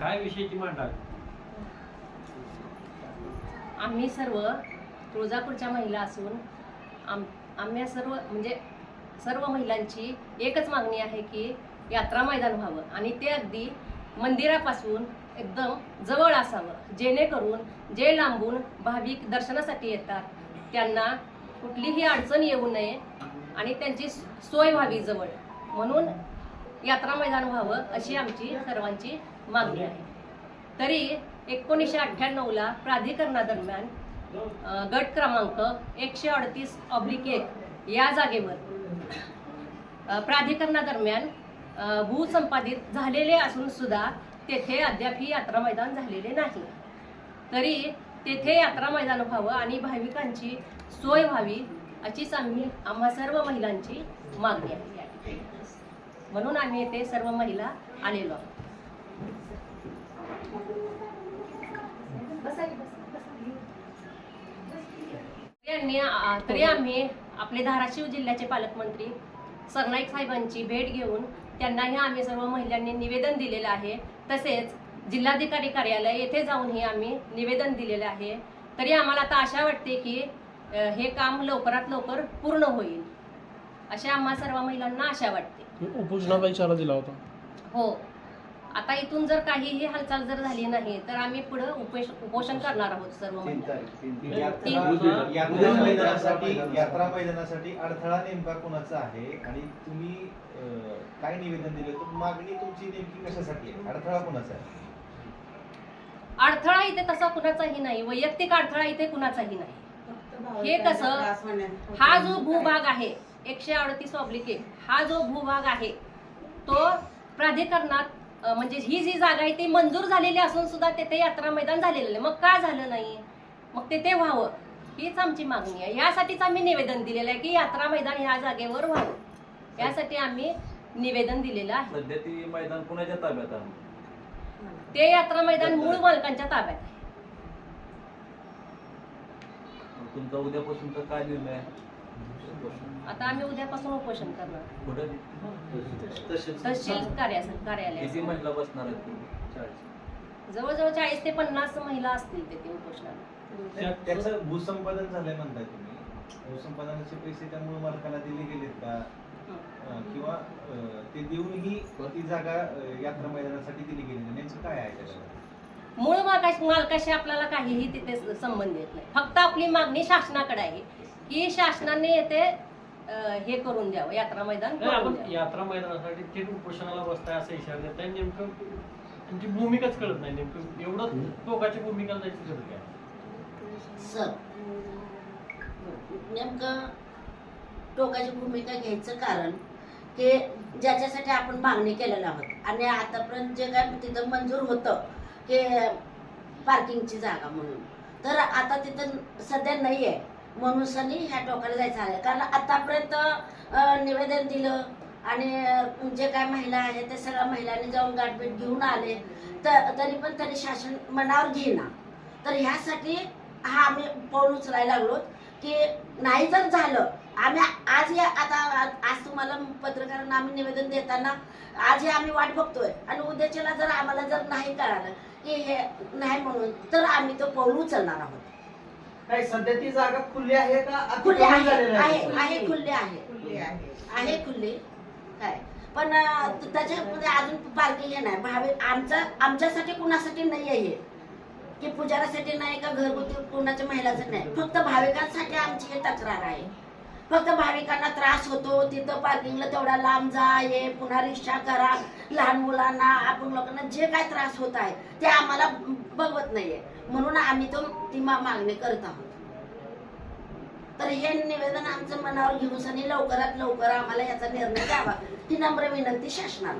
काय विषयाची मांडावी आम्ही सर्व तुळजापूरच्या महिला असून आम आम्ही सर्व म्हणजे सर्व महिलांची एकच मागणी आहे की यात्रा मैदान व्हावं. आणि ते अगदी मंदिरापासून एकदम जवळ असावं. जेणेकरून जे लांबून भाविक दर्शनासाठी येतात त्यांना कुठलीही अडचण येऊ नये आणि त्यांची सोय व्हावी जवळ. म्हणून यात्रा मैदान व्हावं अशी आमची सर्वांची मागणी आहे. तरी एकोणीसशे अठ्ठ्याण्णवला प्राधिकरणादरम्यान गट क्रमांक एकशे अडतीस ऑब्लिक एक या जागेवर प्राधिकरणादरम्यान भूसंपादित झालेले असून सुद्धा तेथे अद्याप ही यात्रा मैदान झालेले नाही. तरी तेथे यात्रा मैदान व्हावं आणि भाविकांची सोय व्हावी अशीच आम्ही आम्हा सर्व महिलांची मागणी आहे. म्हणून आम्ही येथे सर्व महिला आलेलो आहोत. यांनी तरी आम्ही आपले धाराशिव जिल्ह्याचे पालकमंत्री सरनाईक साहेबांची भेट घेऊन त्यांनाही आम्ही सर्व महिलांनी निवेदन दिलेलं आहे. तसेच जिल्हाधिकारी कार्यालय येथे जाऊनही आम्ही निवेदन दिलेलं आहे. तरी आम्हाला आता आशा वाटते की हे काम लवकरात लवकर पूर्ण होईल. अशी आम्हा सर्व महिलांना आशा वाटते. उपोषणाचा इशारा दिला होता. हो. आता इथून जर काहीही हालचाल जर झाली नाही तर आम्ही पुढे उपोष उपोषण करणार आहोत सर्व तीन महिला. तारीख तीन तीन. यात्रा मैदानासाठी मैदानासाठी- यात्रा मैदानासाठी अडथळा नेमका कोणाचा आहे? आणि तुम्ही अं, काय निवेदन दिले? तर मागणी तुमची नेमकी कशासाठी आहे? अडथळा कोणाचा आहे? अडथळा इथे तसा कुणाचाही नाही. वैयक्तिक अडथळा इथे कुणाचाही नाही. हे कसं? हा जो भूभाग आहे एकशे अडतीस ऑब्लिक एक हा जो भूभाग आहे तो प्राधिकरणात म्हणजे ही जी जागा आहे ती मंजूर झालेली असून सुद्धा तेथे यात्रा मैदान झालेलं नाही. मग का झालं नाही? मग तेथे व्हावं? हीच आमची मागणी आहे. यासाठीच आम्ही निवेदन दिलेलं आहे की यात्रा मैदान ह्या जागेवर व्हावं. यासाठी आम्ही निवेदन दिलेलं आहे. सध्या ती मैदान कुणाच्या ताब्यात आहे. ते यात्रा मैदान मूळ मालकांच्या ताब्यात आहे. तुमचा उद्यापासूनचा काय निर्णय आहे? आता आम्ही उद्यापासून उपोषण करणार. तहसील. कार्या किती कार्यालयात. महिला बसणार आहेत तुम्ही? जवळजवळ चाळीस ते पन्नास महिला असतील तेथे उपोषणाला. त्या- त्याचं भूसंपादन झालंय म्हणताय तुम्ही. भूसंपादनाचे पैसे त्या मूळ मालकाला दिले गेलेत का? अं, किंवा अं, ते देऊनही ती जागा अं, यात्रा मैदानासाठी दिली गेली नाही. नेमकं काय आहे त्याच्यावर मूळ मालकाशी मालकाशी आपल्याला काहीही तिथे संबंध येत नाही. फक्त आपली मागणी शासनाकडे आहे. की शासनाने येथे अं, हे करून द्यावं यात्रा मैदान नाही, करून आपण द्यावं. यात्रा मैदानासाठी थेट उपोषणाला बसताय असं इशारा देताय नेमकं त्यांची भूमिकाच कळत नाही नेमकं एवढं टोकाची भूमिका जायची गरज काय सर नेमकं टोकाची भूमिका घ्यायचं कारण की ज्याच्यासाठी आपण मागणी केलेलं आहोत आणि आतापर्यंत जे काय तिथं मंजूर होतं की पार्किंगची जागा म्हणून. तर आता तिथं सध्या नाही आहे म्हणून सनी ह्या टोकाला जायचं आहे. कारण आतापर्यंत निवेदन दिलं आणि जे काय महिला आहेत ते सगळ्या महिलांनी जाऊन गाठभेट घेऊन आले. तर तरी पण त्यांनी शासन मनावर घेईना. तर ह्यासाठी हा आम्ही पाऊल उचलायला लागलो की नाही जर झालं आम्ही आज या आता आज तुम्हाला पत्रकारांना आम्ही निवेदन देताना आज हे आम्ही वाट बघतोय. आणि उद्याच्याला जर आम्हाला जर नाही कळालं की हे नाही म्हणून तर आम्ही तो पाऊल उचलणार आहोत. नाही सध्या ती जागा खुली आहे का? खुले अतिक्रमण आहे झालेलं आहे. आहे आहे खुले आहे. खुली आहे. आहे खुले. काय? पण अं, त्याच्यामध्ये अजून पार्किंग हे नाही. भावे आमचा आमच्यासाठी कुणासाठी नाही आहे हे. की पुजारासाठी नाही का घरगुती कुणाच्या महिलासाठी नाही. फक्त भाविकांसाठी आमची हे तक्रार आहे. फक्त भाविकांना त्रास होतो तिथं पार्किंगला तेवढा लांब जा ये पुन्हा रिक्षा करा लहान मुलांना आपण लोकांना जे काय त्रास होत आहे ते आम्हाला बघवत नाहीये. म्हणून आम्ही तो ती मागणी करत आहोत. तर हे निवेदन आमचं मनावर घेऊन सनी लवकरात लवकर आम्हाला याचा निर्णय द्यावा. ही नम्र विनंती शासनाला.